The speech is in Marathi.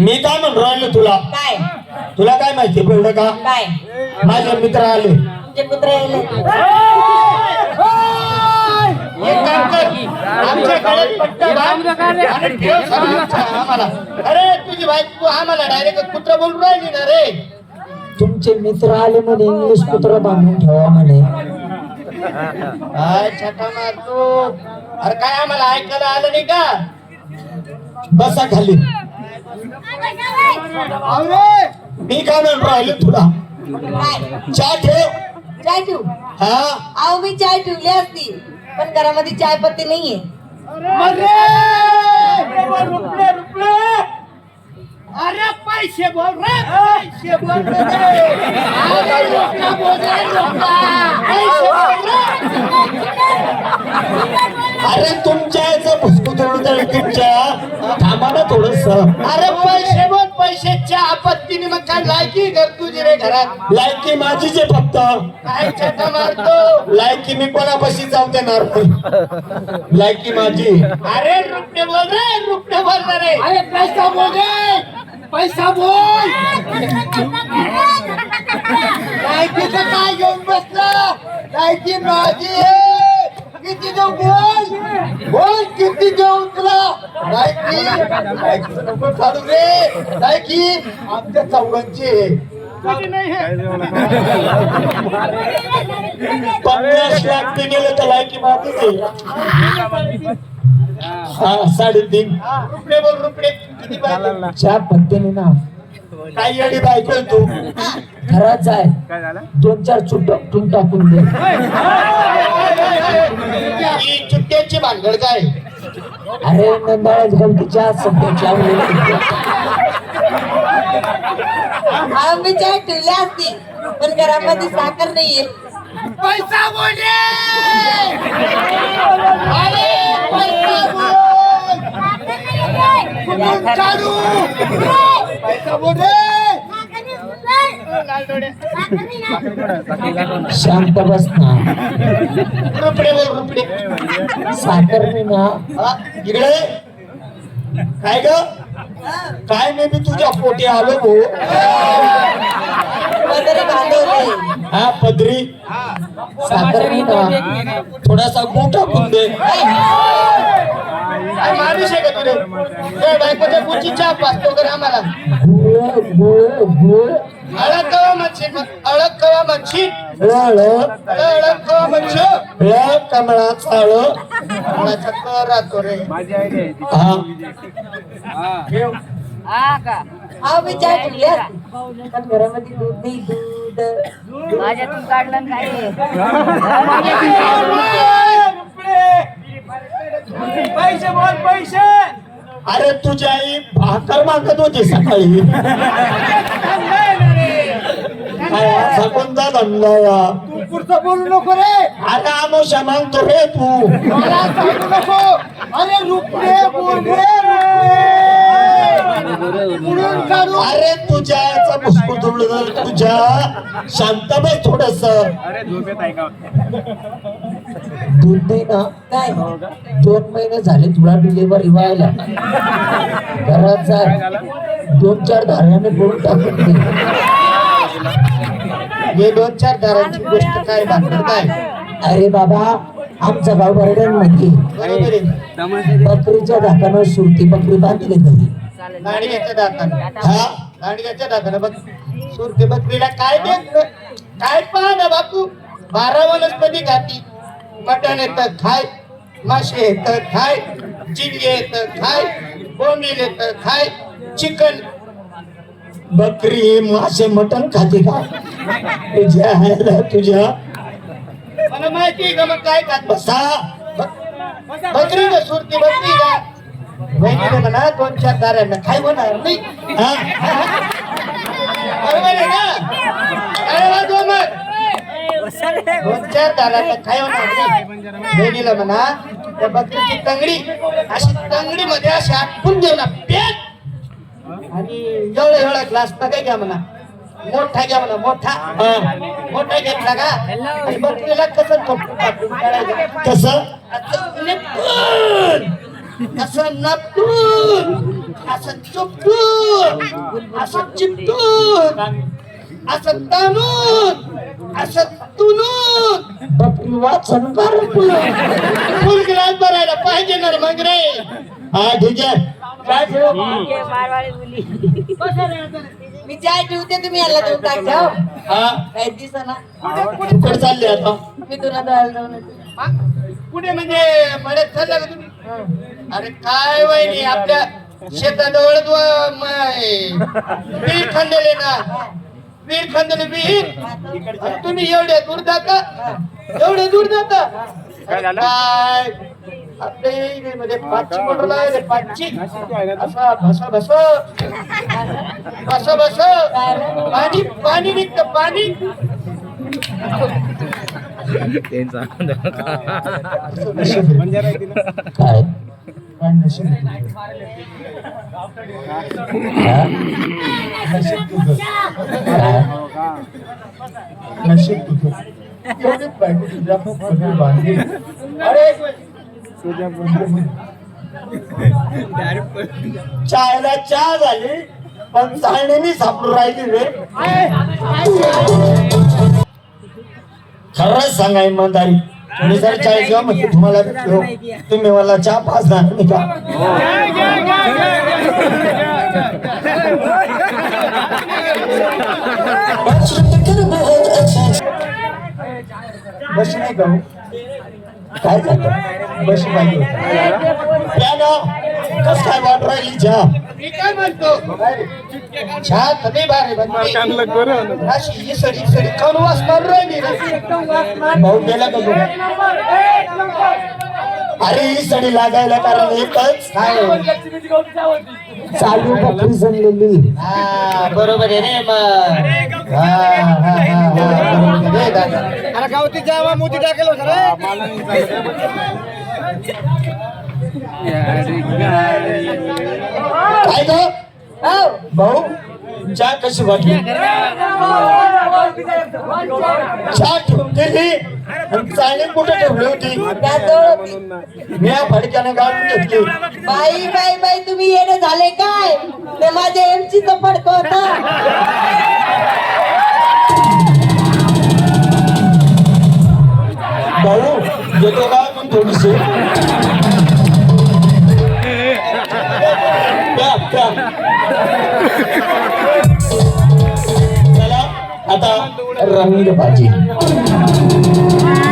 मी काय म्हणून राहिलो तुला? काय? तुला काय माहिती पडलं का? काय? माझे मित्र आले. तुमचे पुत्र यायले एक काम कर. आमच्या गळ्यात पट्टा बांध आणि ठेव सगळं आम्हाला. अरे तुझी बायको आम्हाला डायरेक्ट कुत्र बोलून राहिली ना रे. तुमचे मित्र आले म्हणे इंग्लिश पुत्र बांधून ठेवा म्हणे. काय छटा मारतो. अरे काय आम्हाला ऐकायला आलं नाही का? बसा खाली. मी काय म्हणून राहिलो तुला? चहा ठेव. चाय ठेवू. हा? अहो मी चाय ठेवली असती पण घरामध्ये चाय पत्ती नाहीये. अरे! पैसे बोल रे पैसे बोल रे! अरे लोका बोल रे लोका. पैसे बोल रे! अरे तुमच्या याचं तर तुमच्या थांबा ना थोडस. अरे पैसे बोल पैसे चहा पत्तीने मग काय लायकी कर तुझी रे घरात? लायकी माझीच आहे फक्त. काय छटा मारतो? लायकी मी कोणापाशी जाऊ देणार? नाही लायकी माझी. अरे रुपये बोल रे रुपये बोल रे. अरे पैसा बोल रे पैसा बोल. लायकीचं काय घेऊन बसला? लायकी माझी आहे. किती देऊ बोल? बोल किती देऊ तुला? नको काढू रे लायकी आमच्या चौघांची. आहे. पन्नास लाख ते गेले तर लायकी आहे हा साडेतीन. रुपये बोल रुपये. किती पाहिजे? चहा पत्त्याने ना. काय येडी बायको आहे तू. घरात जाय. दोन चार चुट टून टाकून दे. ही चुट्ट्याची भानगड काय? अरे नंदाळ्यात गमतीच्या सध्याची आवडली अहो मी चाय ठेवली असती पण घरामध्ये साखर नाहीये. पैसा बोल! अरे पैसा बोल! पैसा बोल! शांत बस ना. बोल साखर नाही ना. हा, इकडे. काय ग? काय मी तुझ्या पोटी आलो बांधवले. हा पदरी. साखर नाही ना. थोडासा गू टाकून दे. माणूस आहे का तुझे ए, बायकोच्या पुढची चहा पाचतो कर आम्हाला. अळक कवा मच्छी अळक कवा मच्छी. अळक कवा मच्छी. ळ कमळाचा ळ कोणाचा कर राहतो रे हा ठेवली असती पण घरामध्ये दूध नाही दूध. माझ्यातून काढलं काय पैसे बोल पैसे! अरे तुझी आई भाकर मागत होती सकाळी. कोणता धंदा या. तू पुढचं बोलू नको रे. अरे आमोशा मागतो रे तू. मला सांगू नको. अरे रुपये बोल रे. रुपये पुढून काढू. अरे तुझ्या याचा तर तुझ्या शांत बस थोडस दूध नाही ना काय? दोन महिने झाले तुला डिलिव्हरी व्हायला. घरात जाय दोन चार धाऱ्याने बोलून टाकून दे. हे दोन चार दारांची गोष्ट काय भानगड काय? अरे बाबा आमचा गाव बरोबर आहे. बकरीच्या धाकानं सुरती बकरी बांधली घरी गाडग्याच्या दातानं हा गाडग्याच्या दातानं बघ. सुरते बकरीला काय देत? काय पहा ना बापू? बारा वनस्पती खाती. मटण येत खाय मासे येत खाय चिंगे येत खाय बोंबील येत खाय चिकन. बकरी मासे मटण खाते का? तुझ्या ह्याला तुझ्या मला माहिती का मग काय खात बसा बकरी का सुरती बकरी का? बहिणीने म्हणा दोन चार दाऱ्यांना खाय होणार नाही. हा? बरोबर आहे ना? अरे वा दो मग. दोन चार होणार बहिणीला म्हणा त्या बकरीची तंगडी अशी तंगडी मध्ये अशी आटकून देऊ ना पेट. आणि एवढा एवढा ग्लास काय घ्या म्हणा. मोठा घ्या म्हणा मोठा. हा. मोठा घेतला का आणि बकरीला कसं कसं? असं नपून असं नपून असं चुपटून. असं चिपटून. असं ताणून. असं तुनून बकरी वाचन फुल भरायला पाहिजे ना मग रे. हा ठीक आहे. काय मी चाय ठेवते तुम्ही याला देऊन टाकजा हो. हा. काही दिसना. तू कुठे चालली आता? मी तुला द्यायला जाऊन येते. हा? कुठे म्हणजे मळ्यात चालला का तुम्ही? अरे काय वहिनी आपल्या शेताजवळ बीर खंदले ना. बीर खंदले बीर आणि तुम्ही एवढे दूर जाता एवढे दूर जाता काय आपल्या इकडे पाचशे मोटर लागले पाचशे. असा बस बस बस बस पाणी पाणी निघतं पाणी. काय? काय नशीब? काय? नशीब तुझं बायको तुझ्या बांधली अरे चायला चहा झाली पण चालण्याने सापडून राहिली रे. खरंच सांगा इमानदारी तुम्ही जर चाय जेव्हा म्हणजे तुम्हाला तुम्ही मला चहा पाच नाही का बस नाही का काय झालं बस पाहिजे कस काय वाट राहिली चहा मी काय म्हणतो चहा कमी बारे बनते अशी इसडी इसडी काऊन राहिली भाऊ गेला का अरे ही सडी लागायला कारण एकच. काय चालू बकरी जमलेली हा बरोबर आहे रे मग. हा हा हा हा बरोबर आहे. रे. काय ग? हो. भाऊ? चहा कशी वाटली? चहा ठेवून दिली आणि चाळणी कुठे ठेवली होती. मी फडक्याने गाळून घेतली. बाई बाई बाई तुम्ही येणे झाले काय? ते माझ्या एमची फडक होता. भाऊ येतो का मग थोडीशी? प्या, प्या. चला आता रंग भाजी